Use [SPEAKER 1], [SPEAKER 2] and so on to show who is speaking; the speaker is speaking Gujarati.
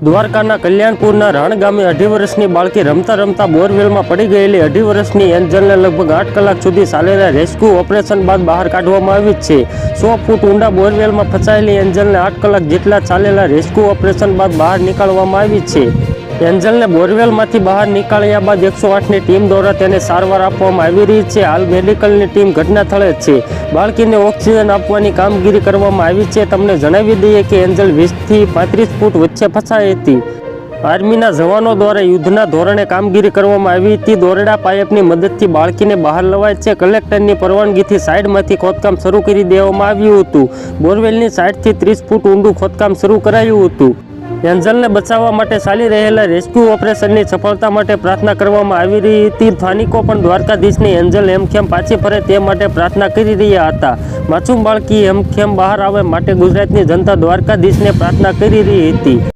[SPEAKER 1] દ્વારકાના કલ્યાણપુરના રાણ ગામે અઢી વર્ષની બાળકી રમતા રમતા બોરવેલમાં પડી ગયેલી અઢી વર્ષની એન્જલને લગભગ આઠ કલાક સુધી ચાલેલા રેસ્ક્યુ ઓપરેશન બાદ બહાર કાઢવામાં આવી છે. સો ફૂટ ઊંડા બોરવેલમાં ફસાયેલી એન્જલને આઠ કલાક જેટલા ચાલેલા રેસ્ક્યુ ઓપરેશન બાદ બહાર નીકાળવામાં આવી છે. એન્જલને બોરવેલમાંથી બહાર નીકાળ્યા બાદ એકસો આઠની ટીમ દ્વારા તેને સારવાર આપવામાં આવી રહી છે. હાલ મેડિકલની ટીમ ઘટના સ્થળે જ છે. બાળકીને ઓક્સિજન આપવાની કામગીરી કરવામાં આવી છે. તમને જણાવી દઈએ કે એન્જલ વીસથી પાંત્રીસ ફૂટ વચ્ચે ફસાઈ હતી. આર્મીના જવાનો દ્વારા યુદ્ધના ધોરણે કામગીરી કરવામાં આવી હતી. દોરડા પાઇપની મદદથી બાળકીને બહાર લવાય છે. કલેક્ટરની પરવાનગીથી સાઇડમાંથી ખોદકામ શરૂ કરી દેવામાં આવ્યું હતું. બોરવેલની સાઇડથી ત્રીસ ફૂટ ઊંડું ખોદકામ શરૂ કરાયું હતું. એન્જલને બચાવવા માટે ચાલી રહેલા રેસ્ક્યુ ઓપરેશનની સફળતા માટે પ્રાર્થના કરવામાં આવી રહી હતી. સ્થાનિકો પણ દ્વારકાધીશની એન્જલ હેમખેમ પાછી ફરે તે માટે પ્રાર્થના કરી રહ્યા હતા. માસૂમ બાળકી હેમખેમ બહાર આવે માટે ગુજરાતની જનતા દ્વારકાધીશને પ્રાર્થના કરી રહી હતી.